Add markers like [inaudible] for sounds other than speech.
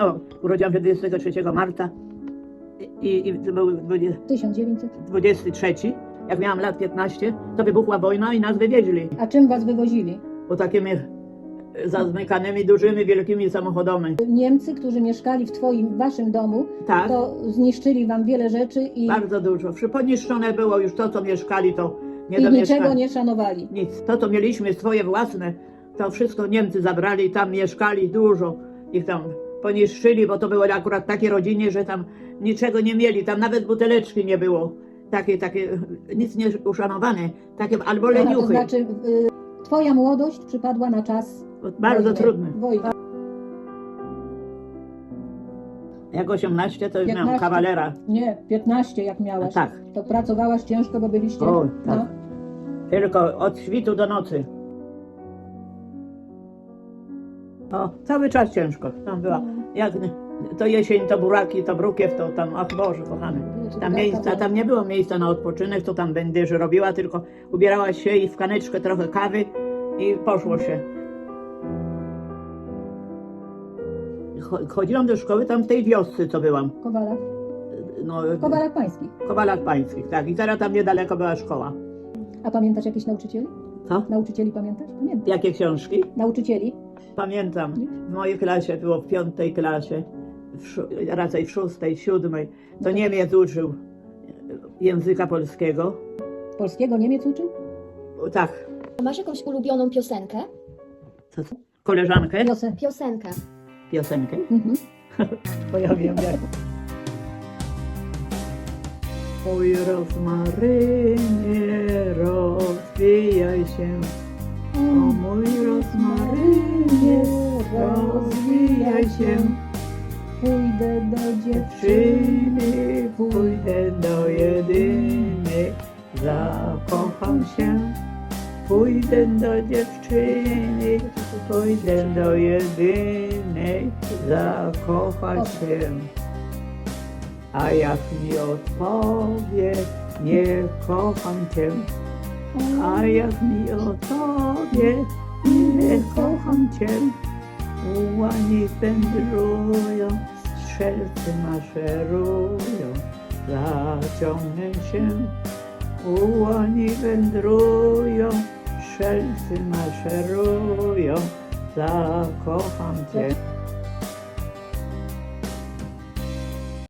O, urodziłam się 23 marca i, i to był 20 1900. 23. Jak miałam lat 15, to wybuchła wojna i nas wywieźli. A czym was wywozili? Bo takimi zamykanymi, dużymi, wielkimi samochodami. Niemcy, którzy mieszkali w twoim, waszym domu, Tak, to zniszczyli wam wiele rzeczy i, bardzo dużo. Poniszczone było już to, co mieszkali, to nie i niczego nie szanowali. Nic. To, co mieliśmy swoje własne, to wszystko Niemcy zabrali tam mieszkali dużo. Ich tam poniszczyli, bo to były akurat takie rodziny, że tam niczego nie mieli. Tam nawet buteleczki nie było. Takie, takie, nic nie uszanowane. Takie, albo Aha, to leniuchy. znaczy, y, twoja młodość przypadła na czas Bardzo wojny. trudne. Wojny. Jak 18 to już miałam 15. kawalera. Nie, 15 jak miałaś. Tak. To pracowałaś ciężko, bo byliście... O, tak. no. Tylko od świtu do nocy. O, cały czas ciężko. Tam była. Jak to jesień, to buraki, to brukiew, to tam, ach Boże, kochany. Tam miejsca, tam nie było miejsca na odpoczynek, to tam będziesz robiła, tylko ubierałaś się i w kaneczkę trochę kawy i poszło się. Cho- Chodziłam do szkoły tam w tej wiosce, co byłam. Kowala. No, W Kowalach Pańskich. Kowalach Pańskich, tak. I teraz tam niedaleko była szkoła. A pamiętasz jakichś nauczycieli? Co? Nauczycieli pamiętasz? Pamiętam. Jakie książki? Nauczycieli? Pamiętam, w mojej klasie było w piątej klasie, w, raczej w szóstej, siódmej, to Niemiec uczył języka polskiego. Polskiego Niemiec uczył? Tak, Masz jakąś ulubioną piosenkę? co, co? koleżankę, Wiosę. Piosenkę. piosenkę, Mhm. [laughs] bo ja wiem jak. Oj rozmarynie, rozwijaj się, o mój rozmarynie, rozwijaj się. Pójdę do dziewczyny. Pójdę do jedynej, zakocham się. Pójdę do dziewczyny, pójdę do jedynej, zakochać się. A jak mi odpowie, nie kocham cię. A jak mi odpowie, nie kocham cię. Łani wędrują, strzelcy maszerują, zaciągnę się. Łani wędrują, strzelcy maszerują, zakocham cię.